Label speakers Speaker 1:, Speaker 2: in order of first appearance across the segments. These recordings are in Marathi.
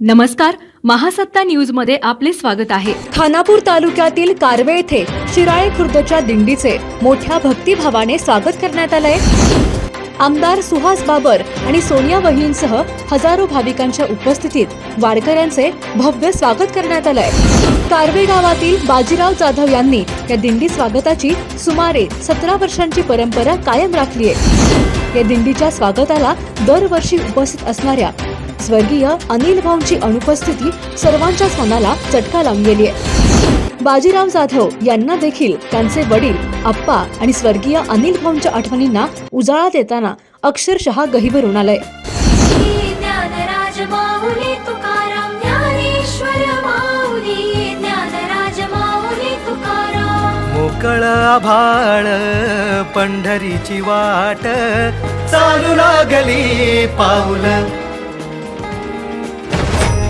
Speaker 1: नमस्कार महासत्ता न्यूजमध्ये आपले स्वागत आहे.
Speaker 2: खानापूर तालुक्यातील कारवे येथे शिराळे खुर्दच्या दिंडीचे मोठ्या भक्तिभावाने स्वागत करण्यात आलंय. आमदार सुहास बाबर आणि सोनिया वहिनींसह हजारो भाविकांच्या उपस्थितीत वारकऱ्यांचे भव्य स्वागत करण्यात आलंय. कारवे गावातील बाजीराव जाधव यांनी या दिंडी स्वागताची सुमारे सतरा वर्षांची परंपरा कायम राखली आहे या दिंडीच्या स्वागताला दरवर्षी उपस्थित असणाऱ्या स्वर्गीय अनिल भाऊंची अनुपस्थिती सर्वांच्याच मनाला चटका लावून गेली आहे. बाजीराव जाधव यांना देखील त्यांचे वडील आप्पा आणि स्वर्गीय अनिल भाऊंच्या आठवणींना उजाळा देताना अक्षरशः गहिवरून आलंय.
Speaker 3: ज्ञानराज माऊली तुकाराम ज्ञानेश्वर माऊली ज्ञानराज माऊली तुकाराम.
Speaker 4: मोकळ आभाळ पंढरीची वाट चालू लागली पाऊल.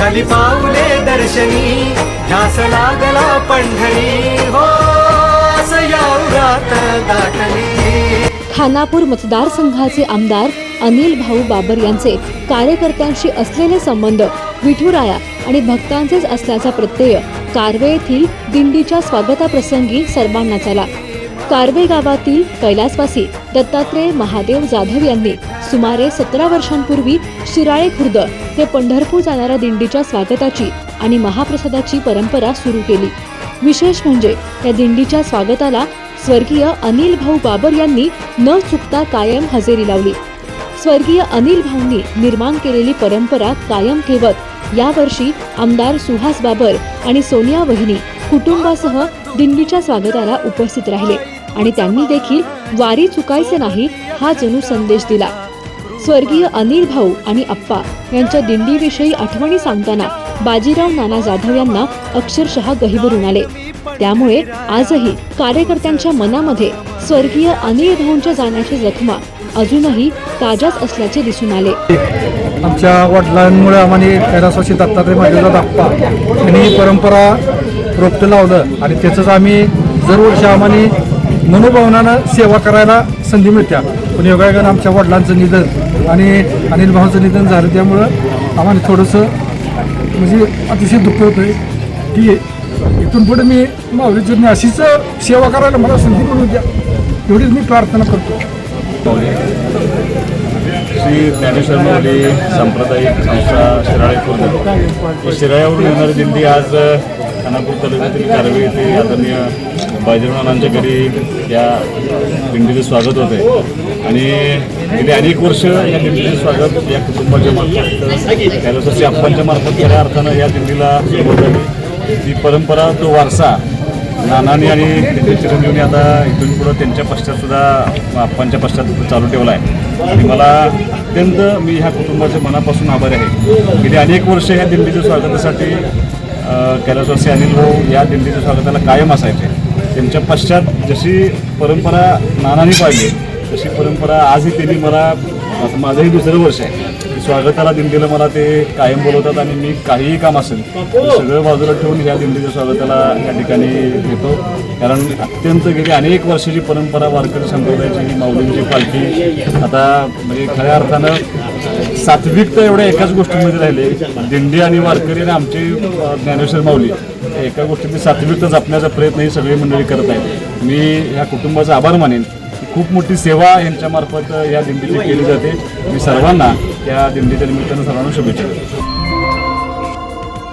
Speaker 4: झाली पाऊले दर्शनी ध्यास लागला पंढरी. हो
Speaker 2: खानापूर मतदारसंघाचे आमदार अनिल भाऊ बाबर यांचे कार्यकर्त्यांशी असलेले संबंध विठुराया आणि भक्तांचेच असल्याचा प्रत्यय कारवे येथील दिंडीच्या स्वागताप्रसंगी सर्वांनाच आला कारवे गावातील कैलासवासी दत्तात्रय महादेव जाधव यांनी सुमारे सतरा वर्षांपूर्वी शिराळे खुर्द येथे पंढरपूर जाणाऱ्या दिंडीच्या स्वागताची आणि महाप्रसादाची परंपरा सुरू केली. विशेष म्हणजे या दिंडीच्या स्वागताला स्वर्गीय अनिल भाऊ बाबर यांनी न चुकता कायम हजेरी लावली. स्वर्गीय अनिल भाऊंनी निर्माण केलेली परंपरा कायम ठेवत यावर्षी आमदार सुहास बाबर आणि सोनिया वहिनी कुटुंबासह दिंडीच्या स्वागताला उपस्थित राहिले आणि त्यांनी देखील वारी चुकायचे नाही हा जणू संदेश दिला. स्वर्गीय अनिल भाऊ आणि अप्पा यांच्या दिंडीविषयी आठवणी सांगताना बाजीराव नाना जाधव यांना अक्षरशः गहिवरून आले. त्यामुळे आजही कार्यकर्त्यांच्या मनामध्ये स्वर्गीय अनिल भाऊंच्या जाण्याची जखमा अजूनही ताज्याच असल्याचे दिसून आले.
Speaker 5: आमच्या वडिलांमुळे आम्हाला कैलासवासी दत्तात्रय महादेवराव दाप्पा यांनी परंपरा रोपटं लावलं आणि त्याचंच आम्ही दरवर्षी आम्हाला मनोभावनानं सेवा करायला संधी मिळत्या. पण योगायोगानं आमच्या वडिलांचं निधन आणि अनिल भाऊचं निधन झालं त्यामुळं आम्हाला थोडंसं म्हणजे अतिशय दुःख होतं आहे की इथून पुढे मी माऊलीची अशीच सेवा करायला मला संधी मिळू द्या. एवढीच मी प्रार्थना करतो.
Speaker 6: श्री ज्ञानेश्वर माऊली सांप्रदायिक संस्था शिराळे शिराळ्यावरून येणारी दिंडी आज खानापूर तालुक्यातील कारवी येथे आदरणीय बाजीरावांच्या घरी या दिंडीचं स्वागत होते आणि गेली अनेक वर्ष या दिंडीचे स्वागत या कुटुंबाच्या मार्फत. कैलासाची अप्पांच्या मार्फत खऱ्या अर्थानं या दिंडीला सुरुवात झाली. ती परंपरा तो वारसा नानानी आणि त्यांचे चिरंजीवनी आता इथून पुढं त्यांच्या पश्चातसुद्धा आप्पांच्या पश्चात चालू ठेवला आहे. आणि मला अत्यंत मी ह्या कुटुंबाच्या मनापासून आभारी आहे. गेली अनेक वर्ष ह्या दिंडीच्या स्वागतासाठी कैलासवासी अनिल भाऊ या दिंडीच्या स्वागताला कायम असायचे. त्यांच्या पश्चात जशी परंपरा नानानी पाहिली तशी परंपरा आजही त्यांनी मला असं माझंही दुसरं वर्ष आहे. स्वागताला दिंडीला मला ते कायम बोलवतात आणि मी काहीही काम असेल सगळं बाजूला ठेवून ह्या दिंडीच्या स्वागताला या ठिकाणी घेतो. कारण अत्यंत गेली अनेक वर्षाची परंपरा वारकरी संप्रदायाची ही माऊलींची पालखी. आता म्हणजे खऱ्या अर्थानं सात्विकता एवढ्या एकाच गोष्टीमध्ये राहिले. दिंडी आणि वारकरी आणि आमची ज्ञानेश्वर माऊली एका गोष्टीची सात्विकता जपण्याचा प्रयत्न ही सगळी मंडळी करत आहेत. मी ह्या कुटुंबाचा आभार मानेन. खूप मोठी सेवा यांच्यामार्फत या दिंडीची केली जाते. मी सर्वांना या दिंडीच्या निमित्तानं सर्वांना शुभेच्छा देतो.